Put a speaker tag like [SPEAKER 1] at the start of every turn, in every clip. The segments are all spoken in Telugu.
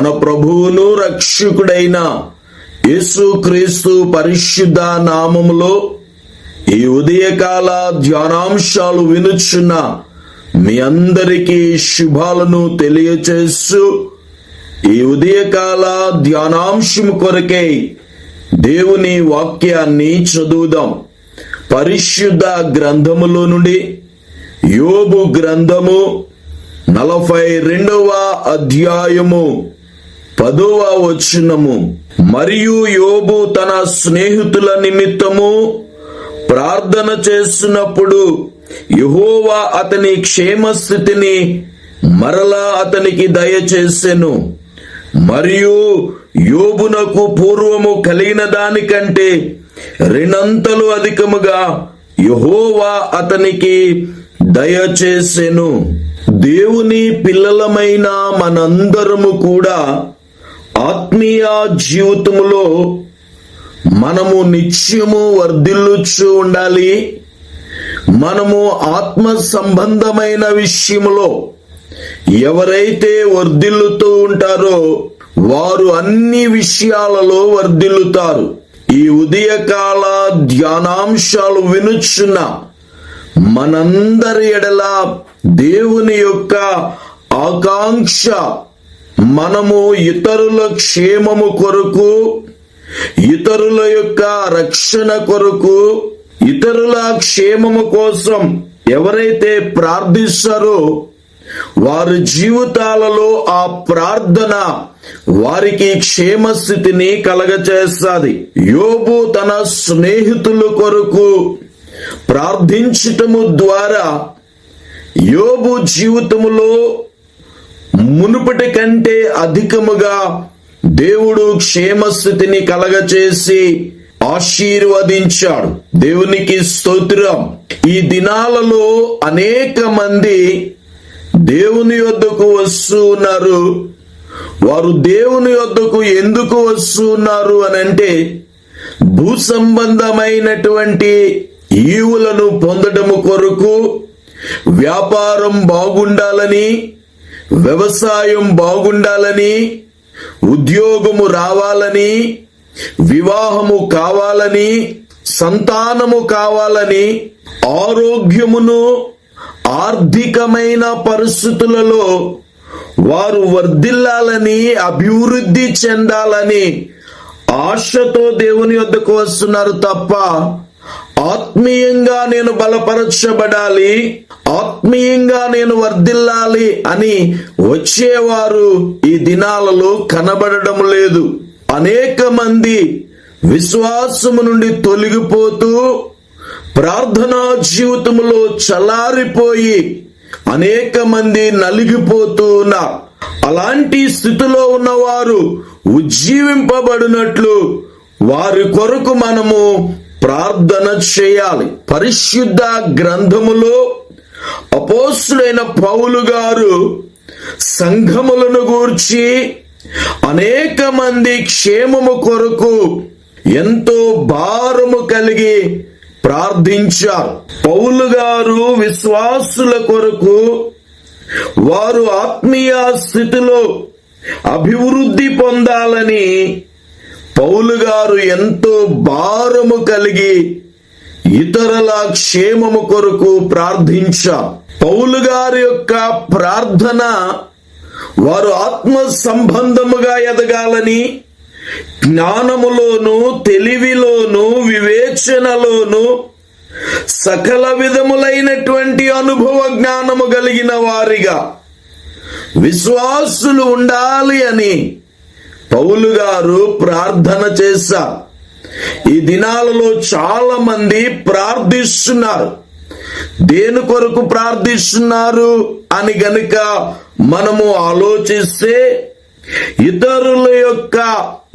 [SPEAKER 1] మన ప్రభువును రక్షకుడైన యేసుక్రీస్తు పరిశుద్ధ నామములో ఈ ఉదయకాల ధ్యానాంశాలు వినుచున్న మీ అందరికీ శుభాలను తెలియచేస్తూ ఈ ఉదయకాల ధ్యానాంశం కొరకై దేవుని వాక్యాన్ని చదువుదాం. పరిశుద్ధ గ్రంథములో నుండి యోబు గ్రంథము నలభై రెండవ అధ్యాయము పదవ వచనము. మరియు యోబు తన స్నేహితుల నిమిత్తము ప్రార్థన చేస్తున్నప్పుడు యహోవా అతని క్షేమస్థితిని మరలా అతనికి దయచేసెను. మరియు యోబునకు పూర్వము కలిగిన దానికంటే రెండంతలు అధికముగా యహోవా అతనికి దయచేసెను. దేవుని పిల్లలమైన మనందరము కూడా ఆత్మీయ జీవితంలో మనము నిత్యము వర్ధిల్లుచు ఉండాలి. మనము ఆత్మ సంబంధమైన విషయంలో ఎవరైతే వర్ధిల్లుతూ ఉంటారో వారు అన్ని విషయాలలో వర్ధిల్లుతారు. ఈ ఉదయకాల ధ్యానాంశాలు వినుచున్న మనందరి ఎడల దేవుని యొక్క ఆకాంక్ష మనము ఇతరుల క్షేమము కొరకు ఇతరుల యొక్క రక్షణ కొరకు ఇతరుల క్షేమము కోసం ఎవరైతే ప్రార్థిస్తారో వారి జీవితాలలో ఆ ప్రార్థన వారికి క్షేమ స్థితిని కలగచేస్తుంది. యోబు తన స్నేహితుల కొరకు ప్రార్థించటము ద్వారా యోబు జీవితములో మునుపటి కంటే అధికముగా దేవుడు క్షేమస్థితిని కలగచేసి ఆశీర్వదించాడు. దేవునికి స్తోత్రం. ఈ దినాలలో అనేక మంది దేవుని వద్దకు వస్తూ ఉన్నారు. వారు దేవుని వద్దకు ఎందుకు వస్తున్నారు అని అంటే భూ సంబంధమైనటువంటి ఈవులను పొందడము కొరకు వ్యాపారం బాగుండాలని వ్యవసాయం బాగుండాలని ఉద్యోగము రావాలని వివాహము కావాలని సంతానము కావాలని ఆరోగ్యమును ఆర్థికమైన పరిస్థితులలో వారు వర్ధిల్లాలని అభివృద్ధి చెందాలని ఆశతో దేవుని వద్దకు వస్తున్నారు తప్ప ఆత్మీయంగా నేను బలపరచబడాలి ఆత్మీయంగా నేను వర్ధిల్లాలి అని వచ్చేవారు ఈ దినాలలో కనబడడం లేదు. అనేక మంది విశ్వాసము నుండి తొలగిపోతూ ప్రార్థనా జీవితంలో చలారిపోయి అనేక మంది నలిగిపోతూ ఉన్నారు. అలాంటి స్థితిలో ఉన్నవారు ఉజ్జీవింపబడినట్లు వారి కొరకు మనము ప్రార్థన చేయాలి. పరిశుద్ధ గ్రంథములో అపోసులైన పౌలు గారు సంఘములను గూర్చి అనేక మంది క్షేమము కొరకు ఎంతో భారము కలిగి ప్రార్థించారు. పౌలు గారు విశ్వాసుల కొరకు వారు ఆత్మీయ స్థితిలో అభివృద్ధి పొందాలని పౌలు గారు ఎంతో భారము కలిగి ఇతరుల క్షేమము కొరకు ప్రార్థించ. పౌలు గారి యొక్క ప్రార్థన వారు ఆత్మ సంబంధముగా ఎదగాలని జ్ఞానములోను తెలివిలోను వివేచనలోను సకల విధములైనటువంటి అనుభవ జ్ఞానము కలిగిన వారిగా విశ్వాసులు ఉండాలి అని పౌలు గారు ప్రార్థన చేశారు ఈ దినాలలో చాలా మంది ప్రార్థిస్తున్నారు. దేని కొరకు ప్రార్థిస్తున్నారు అని గనుక మనము ఆలోచిస్తే ఇతరుల యొక్క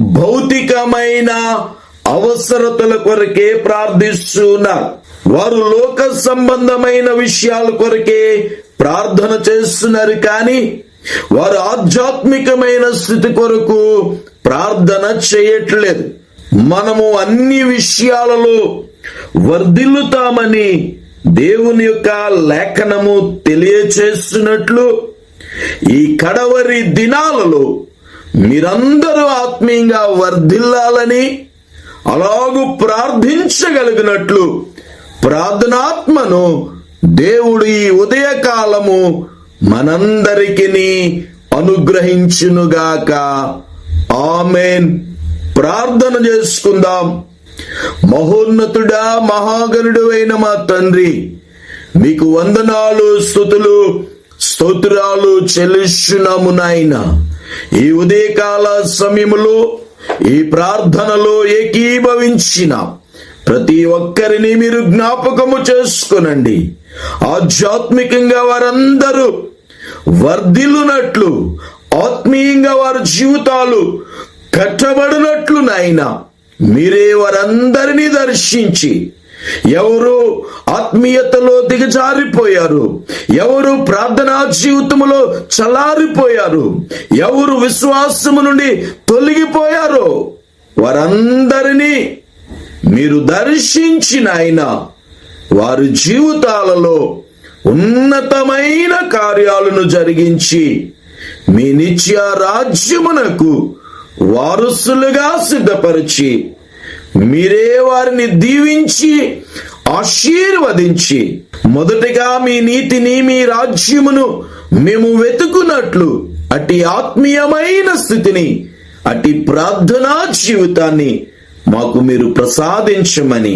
[SPEAKER 1] భౌతికమైన అవసరతల కొరకే ప్రార్థిస్తున్నారు. వారు లోక సంబంధమైన విషయాల కొరకే ప్రార్థన చేస్తున్నారు కానీ వారు ఆధ్యాత్మికమైన స్థితి కొరకు ప్రార్థన చేయట్లేదు. మనము అన్ని విషయాలలో వర్ధిల్లుతామని దేవుని యొక్క లేఖనము తెలియచేస్తున్నట్లు ఈ కడవరి దినాలలో మీరందరూ ఆత్మీయంగా వర్ధిల్లాలని అలాగూ ప్రార్థించగలిగినట్లు ప్రార్థనాత్మను దేవుడు ఈ ఉదయకాలము మనందరికీ అనుగ్రహించునుగాక. ఆమెన్. ప్రార్థన చేసుకుందాం. మహోన్నతుడా మహాగణుడు అయిన మా తండ్రి మీకు వందనాలు స్థుతులు స్తోత్రాలు చెల్లిస్తున్నాము నాయన. ఈ ఉదయకాల సమయములో ఈ ప్రార్థనలో ఏకీభవించిన ప్రతి ఒక్కరిని మీరు జ్ఞాపకము చేసుకునండి. ఆధ్యాత్మికంగా వారందరూ వర్ధిల్లునట్లు ఆత్మీయంగా వారి జీవితాలు కట్టబడినట్లు నాయన. మీరే వారందరినీ దర్శించి ఎవరు ఆత్మీయతలో దిగజారిపోయారు ఎవరు ప్రార్థనా జీవితంలో చలారిపోయారు ఎవరు విశ్వాసము నుండి తొలగిపోయారో వారందరినీ మీరు దర్శించిన ఆయన వారి జీవితాలలో ఉన్నతమైన కార్యాలను జరిగించి మీ నిత్య రాజ్యమునకు వారసులుగా సిద్ధపరిచి మీరే వారిని దీవించి ఆశీర్వదించి మొదటగా మీ నీతిని మీ రాజ్యమును మేము వెతుకున్నట్లు అటి ఆత్మీయమైన స్థితిని అటి ప్రార్థనా జీవితాన్ని మాకు మీరు ప్రసాదించమని